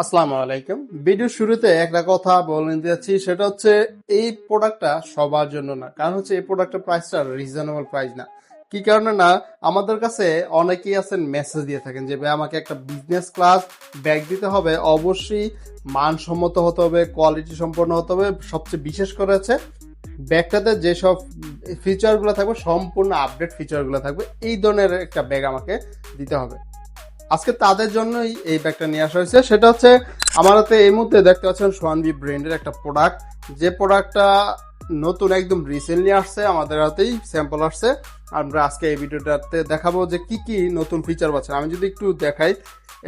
আসসালামু আলাইকুম। ভিডিও শুরুতে একটা কথা বলে নিতে যাচ্ছি সেটা হচ্ছে এই প্রোডাক্টটা সবার জন্য না, কারণ হচ্ছে এই প্রোডাক্টের প্রাইসটা রিজনেবল প্রাইস না। কি কারণে না? আমাদের কাছে অনেকেই আছেন মেসেজ দিয়ে থাকেন যে, ভাই, আমাকে একটা বিজনেস ক্লাস ব্যাগ দিতে হবে। অবশ্যই মানসম্মত হতে হবে কোয়ালিটি সম্পন্ন হতে হবে। সবচেয়ে বিশেষ করে হচ্ছে ব্যাগটাতে যেসব ফিচারগুলো থাকবে, সম্পূর্ণ আপডেট ফিচারগুলো থাকবে, এই ধরনের একটা ব্যাগ আমাকে দিতে হবে। আজকে তাদের জন্যই এই ব্যাগটা নিয়ে আসা হয়েছে। সেটা হচ্ছে, আমার হাতে এই মুহূর্তে দেখতে পাচ্ছেন সোয়ানবি ব্র্যান্ডের একটা প্রোডাক্ট যে প্রোডাক্টটা নতুন একদম রিসেন্টলি আসছে, আমাদের হাতেই স্যাম্পল আসছে। আমরা আজকে এই ভিডিওটাতে দেখাবো যে কি কি নতুন ফিচার পাচ্ছেন আমি যদি একটু দেখাই,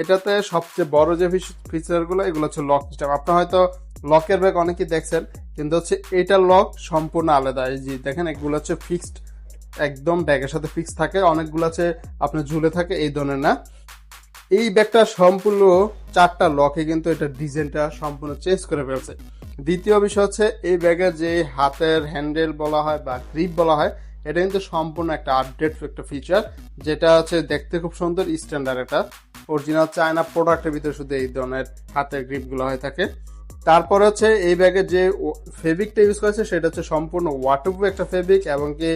এটাতে সবচেয়ে বড় যে ফিচারগুলো এগুলো হচ্ছে লক সিস্টেম আপনার হয়তো লকের ব্যাগ অনেকেই দেখছেন, কিন্তু হচ্ছে এটা লক সম্পূর্ণ আলাদা। এই যে দেখেন, এগুলো হচ্ছে ফিক্সড একদম ব্যাগের সাথে ফিক্স থাকে। অনেকগুলো আছে আপনার ঝুলে থাকে, এই ধরনের না। এই ব্যাগটা সম্পূর্ণ চারটা লকে কিন্তু এটা ডিজাইনটা সম্পূর্ণ চেঞ্জ করে ফেলছে। দ্বিতীয় বিষয় হচ্ছে, এই ব্যাগের যে হাতের হ্যান্ডেল বলা হয় বা গ্রিপ বলা হয়, এটা কিন্তু সম্পূর্ণ একটা আপডেট একটা ফিচার যেটা হচ্ছে দেখতে খুব সুন্দর স্ট্যান্ডার্ড এটা। অরিজিনাল চায়না প্রোডাক্টের ভিতরে শুধু এই ধরনের হাতের গ্রিপগুলো হয়ে থাকে। তারপরে হচ্ছে, এই ব্যাগে যে ফেব্রিকটা ইউজ করেছে, সেটা হচ্ছে সম্পূর্ণ ওয়াটারপ্রুফ একটা ফেব্রিক এবং কি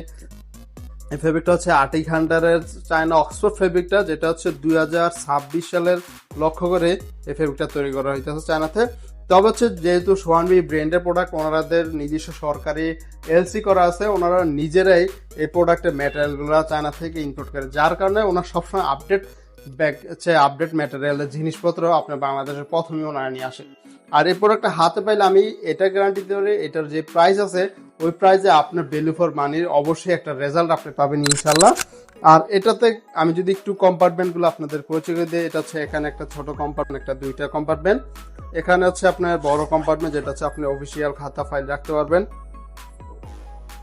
এই ফেব্রিকটা হচ্ছে আর্টিক হান্ডারের চায়না অক্সফোর্ড ফেব্রিকটা যেটা হচ্ছে দুই হাজার ছাব্বিশ সালের লক্ষ্য করে এই ফেব্রিকটা তৈরি করা হইতেছে চায়নাতে তবে হচ্ছে যেহেতু সোহানবি ব্র্যান্ডের প্রোডাক্ট ওনাদের নিজস্ব সরকারি এলসি করা আছে, ওনারা নিজেরাই এই প্রোডাক্টের ম্যাটেরিয়ালগুলো চায়না থেকে ইম্পোর্ট করে। যার কারণে ওনার সবসময় আপডেট ব্যাগ হচ্ছে আপডেট ম্যাটেরিয়ালের জিনিসপত্র আপনার বাংলাদেশের প্রথমেই ওনারা নিয়ে আসে আর এই প্রোডাক্টটা হাতে পাইলে আমি এটা গ্যারান্টি পারি, এটার যে প্রাইস আছে ওই প্রাইজে আপনার ভ্যালু ফর মানির অবশ্যই একটা রেজাল্ট আপনি পাবেন ইনশাল্লাহ আর এটাতে আমি যদি একটু কম্পার্টমেন্টগুলো আপনাদের পরিচয় দিই, এটা হচ্ছে এখানে একটা ছোট কম্পার্টমেন্ট একটা দুইটা কম্পার্টমেন্ট এখানে হচ্ছে আপনার বড় কম্পার্টমেন্ট যেটা হচ্ছে আপনি অফিসিয়াল খাতা ফাইল রাখতে পারবেন।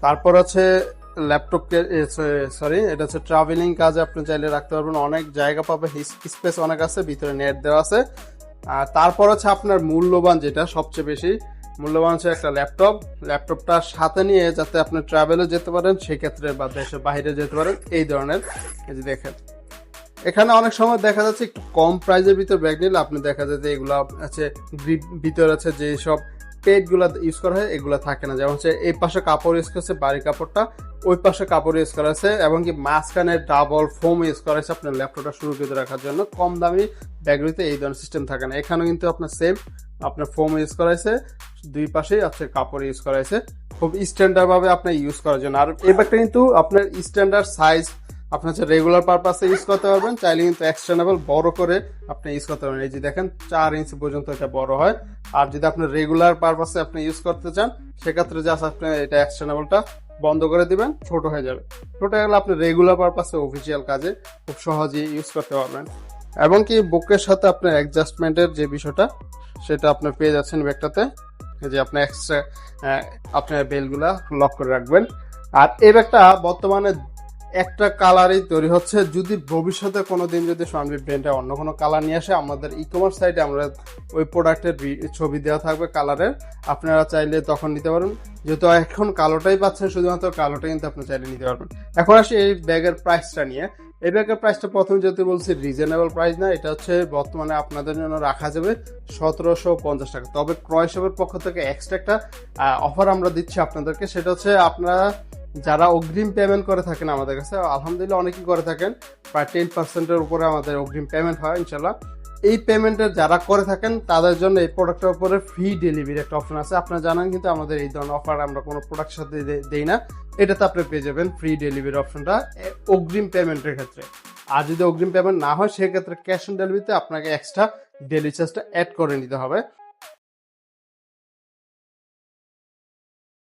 তারপর আছে ল্যাপটপকে সরি এটা হচ্ছে ট্রাভেলিং কাজে আপনি চাইলে রাখতে পারবেন। অনেক জায়গা পাবে স্পেস অনেক আছে, ভিতরে নেট দেওয়া আছে। আর তারপর হচ্ছে আপনার মূল্যবান যেটা সবচেয়ে বেশি মূল্যবান হচ্ছে একটা ল্যাপটপ। ল্যাপটপটা সাথে নিয়ে যাতে আপনি ট্রাভেলে যেতে পারেন, সেক্ষেত্রে বা দেশের বাইরে যেতে পারেন, এই ধরনের। এই যে দেখেন। এখানে অনেক সময় দেখা যাচ্ছে একটু কম প্রাইজের ভিতর ব্যাগ নিলে আপনি দেখা যায় যে এগুলো আছে গ্রিপ ভিতর আছে যে সব পেডগুলো ইউজ করা হয়, এগুলো থাকে না। যেমন হচ্ছে এই পাশে কাপড় ইউজ করছে বাড়ি কাপড়টা। ওই পাশে কাপড় ইউজ করা আছে, এবং কি মাঝখানে ডাবল ফোম ইউজ করা আছে আপনার ল্যাপটপটা সুরক্ষিত রাখার জন্য। কম দামি ব্যাগগুলিতে এই ধরনের সিস্টেম থাকে না। এখানেও কিন্তু আপনার সেম আপনার ফোম ইউজ করা আছে। দুই পাশেই আছে কাপড় ইউজ করা হয়েছে। খুব স্ট্যান্ডার্ড ভাবে আপনার ইউজ করার জন্য। আর এই ব্যাগটা কিন্তু আপনার স্ট্যান্ডার্ড সাইজ আপনি হচ্ছে রেগুলার পারপাসে ইউজ করতে পারবেন। চাইলে কিন্তু এক্সটেন্ডেবল বড় করে আপনি ইউজ করতে পারবেন। এই যে দেখেন, চার ইঞ্চি পর্যন্ত এটা বড় হয়। আর যদি আপনি রেগুলার পারপাসে আপনি ইউজ করতে চান, সেক্ষেত্রে জাস্ট আপনি এটা এক্সটেন্ডেবলটা বন্ধ করে দিবেন, ছোট হয়ে যাবে। ছোট হয়ে গেলে আপনি রেগুলার পারপাসে অফিসিয়াল কাজে খুব সহজেই ইউজ করতে পারবেন। এবং কি বুকের সাথে আপনার অ্যাডজাস্টমেন্টের যে বিষয়টা, সেটা আপনি পেয়ে যাচ্ছেন ব্যাগটাতে। যে আপনি এক্সট্রা আপনার বেলগুলা লক করে রাখবেন। আর এই ব্যাগটা বর্তমানে একটা কালারই তৈরি হচ্ছে। যদি ভবিষ্যতে কোনো দিন যদি সোয়ানবি ব্র্যান্ডে অন্য কোনো কালার নিয়ে আসে, আমাদের ই কমার্স সাইটে আমরা ওই প্রোডাক্টের ছবি দেওয়া থাকবে কালারের আপনারা চাইলে তখন নিতে পারেন যেহেতু এখন কালোটাই পাচ্ছেন, শুধুমাত্র কালোটা কিন্তু আপনি চাইলে নিতে পারবেন। এখন আসি এই ব্যাগের প্রাইসটা নিয়ে। এই ব্যাগের প্রাইসটা প্রথমে যেতে বলছি রিজনেবল প্রাইস না, এটা হচ্ছে বর্তমানে আপনাদের জন্য রাখা যাবে সতেরোশো পঞ্চাশ টাকা। তবে ক্রয় শপের পক্ষ থেকে এক্সট্রা একটা অফার আমরা দিচ্ছি আপনাদেরকে, সেটা হচ্ছে আপনারা যারা অগ্রিম পেমেন্ট করে থাকেন আমাদের কাছে, আলহামদুলিল্লাহ অনেকেই করে থাকেন, প্রায় টেন পার্সেন্টের উপরে আমাদের অগ্রিম পেমেন্ট হয় ইনশাল্লাহ এই পেমেন্টের যারা করে থাকেন, তাদের জন্য এই প্রোডাক্টের উপরে ফ্রি ডেলিভারি একটা অপশন আছে। আপনারা জানেন কিন্তু আমাদের এই ধরনের অফার আমরা কোনো প্রোডাক্টের সাথে দেই না। এটাতে আপনি পেয়ে যাবেন ফ্রি ডেলিভারি অপশনটা অগ্রিম পেমেন্টের ক্ষেত্রে। আর যদি অগ্রিম পেমেন্ট না হয়, সেক্ষেত্রে ক্যাশ অন ডেলিভারিতে আপনাকে এক্সট্রা ডেলি চার্জটা অ্যাড করে নিতে হবে।